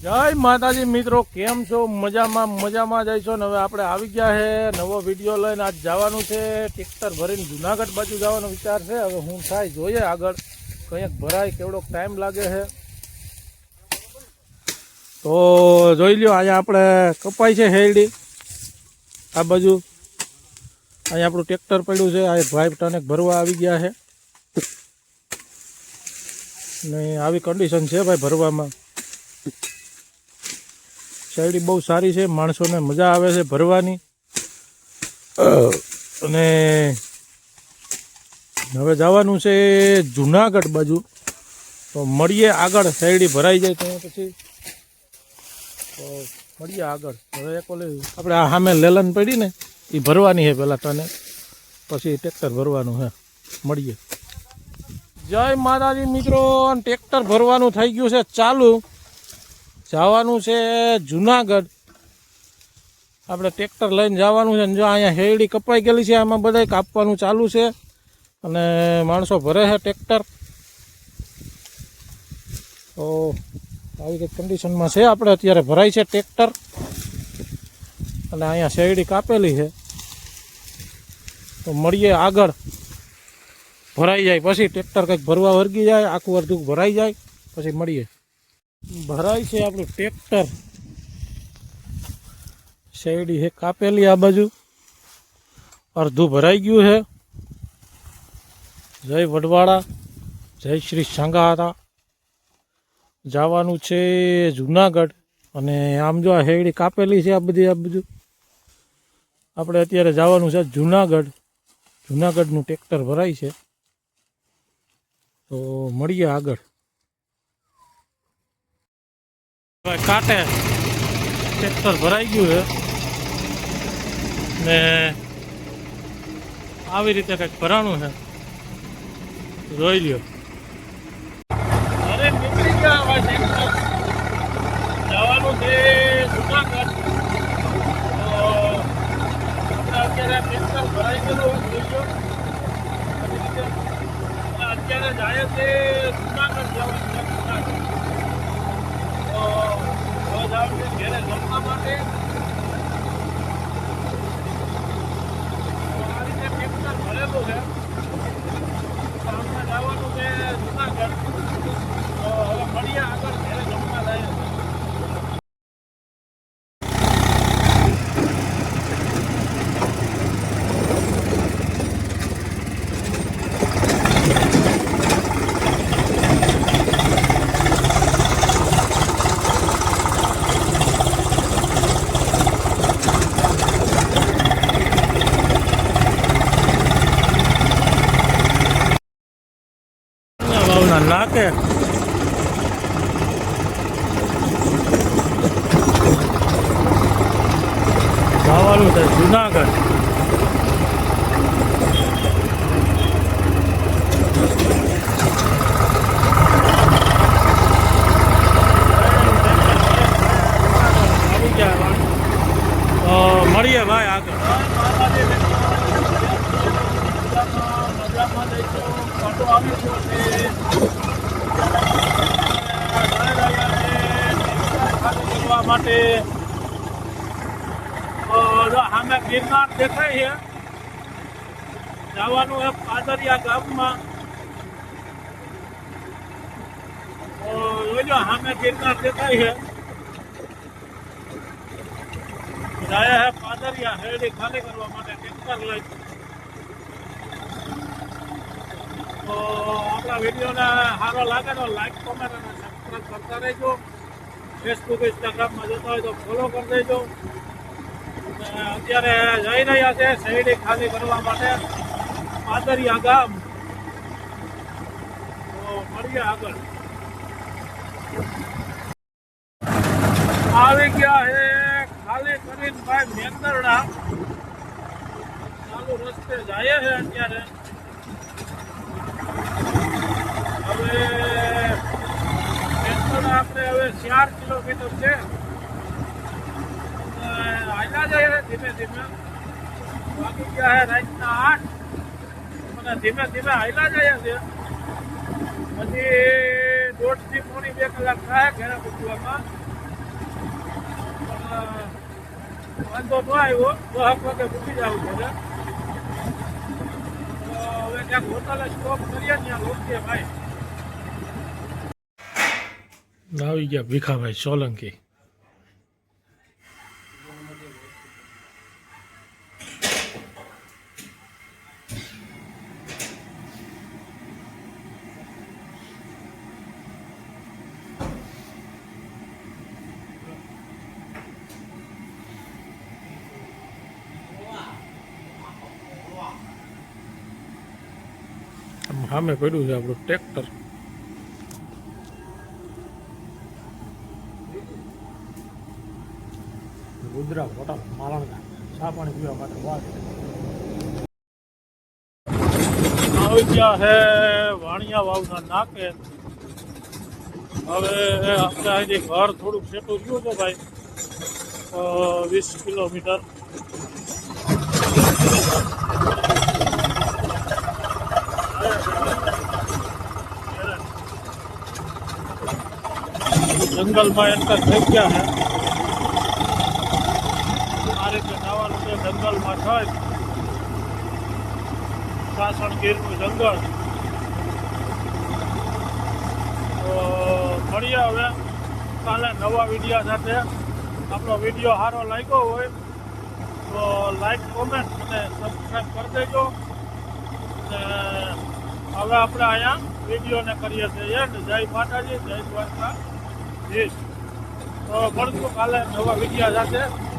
જય માતાજી મિત્રો, કેમ છો? મજામાં મજામાં જઈશો ને હવે આપણે આવી ગયા છે નવો વીડિયો લઈને આજ જવાનું છે. ટ્રેક્ટર ભરીને જુનાગઢ બાજુ જવાનો વિચાર છે. હવે હું થાય જોઈએ આગળ. કંઈક ભરાય, કેવડોક ટાઈમ લાગે છે તો જોઈ લ્યો, અહીંયા આપણે કપાઈ છે હેરડી. આ બાજુ. અહીંયા આપણું ટ્રેક્ટર પડ્યું છે. આ ભાઈ ટનેક ભરવા આવી ગયા છે ને આવી કન્ડિશન છે ભાઈ ભરવામાં. શેરડી બહુ સારી છે, માણસોને મજા આવે છે ભરવાની. અને હવે જવાનું છે જુનાગઢ બાજુ. તો મળીએ આગળ, શેરડી ભરાઈ જાય ત્યાં પછી. તો મળીએ આગળ. હવે એક ઓલી આપણે આ સામે લેલન પડી ને, એ ભરવાની છે પહેલાં તને. પછી ટ્રેક્ટર ભરવાનું હે મળીએ. જય માતાજી મિત્રો ટ્રેક્ટર ભરવાનું થઈ ગયું છે ચાલુ. જવાનું છે જુનાગઢ. આપણે ટ્રેક્ટર લઈને જવાનું છે જો અહીંયા હેરડી કપાઈ ગયેલી છે, આમાં બધા કાપવાનું ચાલુ છે. અને માણસો ભરે છે ટ્રેક્ટર. તો આવી કંઈક કન્ડિશનમાં છે આપણે. અત્યારે ભરાય છે ટ્રેક્ટર. અને અહીંયા શેરડી કાપેલી છે. તો મળીએ આગળ. ભરાઈ જાય, પછી ટ્રેક્ટર કંઈક ભરવા વર્ગી જાય, આખું અડધું ભરાઈ જાય, પછી મળીએ. ભરાય છે આપણું ટ્રેક્ટર. શેરડી છે કાપેલી આ બાજુ. અડધું ભરાઈ ગયું છે જય વડવાળા જય શ્રી સાંગાહારા જવાનું છે જુનાગઢ અને આમ જો આ શેરડી કાપેલી છે આ બધી, આ બધું. આપણે અત્યારે જવાનું છે જુનાગઢ. જુનાગઢનું ટ્રેક્ટર ભરાય છે. તો મળીએ આગળ હવે કાંટે ટ્રેક્ટર ભરાઈ ગયું છે. ને આવી રીતે કંઈક ભરાણું છે. જોઈ લ્યો. અરે નીકળી ગયા ટ્રેક્ટર જવાનું છે જુનાગઢ. અત્યારે ટ્રેક્ટર ભરાઈ ગયેલું અત્યારે જાય છે જુનાગઢ જવાનું છે જુનાગઢ તો છે ઘેરે જમવા માટે તો આ રીતે ટ્રેક્ટર ભરેલું છે તો આપણે જવાનું છે જુનાગઢ તો હવે મળીએ આગળ ઘેરે જમવા જાય ભાવના નાકે જવાનું છે જુનાગઢ આવી મળીએ ભાઈ આગળ કરવા માટે અમે ગિરનાર દેખાય છે. જવાનું એ પાદરિયા ગામમાં. જોજો સામે ગિરનાર દેખાય છે. જાય હે પાદરિયા હેરડી ખાલી કરવા માટે ટ્રેક્ટર લઈ. તો આપણા વિડીયોને સારો લાગે તો લાઈક કોમેન્ટ અને સબસ્ક્રાઈબ કરતા રહેજો. ફેસબુક ઇન્સ્ટાગ્રામમાં જોતા હોય તો ફોલો કરી દેજો. અને અત્યારે જઈ રહ્યા છે શેરડી ખાલી કરવા માટે. પાદરિયા ગામ તો મળીએ આગળ. આવી ગયા છે ખાલી કરીને ભાઈ મેંદરડા. ચાલુ રસ્તે જાય છે અત્યારે હવે મેંદરડા આપણે હવે ચાર કિલોમીટર છે. હાલ્યા જાય ધીમે ધીમે. બાકી ગયા હે રાતના આઠ. અને ધીમે ધીમે હાલ્યા જાય છે. પછી દોઢથી પોણી બે કલાક થાય ઘરે પૂછવામાં વાંધો ન આવ્યો. દહક વાગે પૂછી જવું છે હવે ક્યાંક હોટલે સ્ટોપ કરીએ ત્યાં રોકીએ ભાઈ. આવી ગયા ભીખાભાઈ સોલંકી આમ સામે પડ્યું છે આપણું ટ્રેક્ટર ગુજરાત હોટલ માલણકા ચા પાણી પીવા માટે વાત આવી ગયા છે વાણિયા વાવના નાકે. હવે આપણે અહીંથી ઘર થોડુંક સેટું થયું છે ભાઈ. વીસ કિલોમીટર. જંગલમાં એન્ટર થઈ ગયા છે આ રીતે જવાનું છે જંગલમાં થઈ સાસણ ગીરનું જંગલ. તો મળીએ હવે કાલે નવા વિડીયા સાથે. આપણો વીડિયો સારો લાગ્યો હોય, તો લાઈક કોમેન્ટ અને સબસ્ક્રાઈબ કરી દેજો. અને હવે આપણે અહીંયા વિડીયોને કરીએ છીએ જય માતાજી, જય દ્વારકા. તો મળશું કાલે નવા વિડીયા સાથે.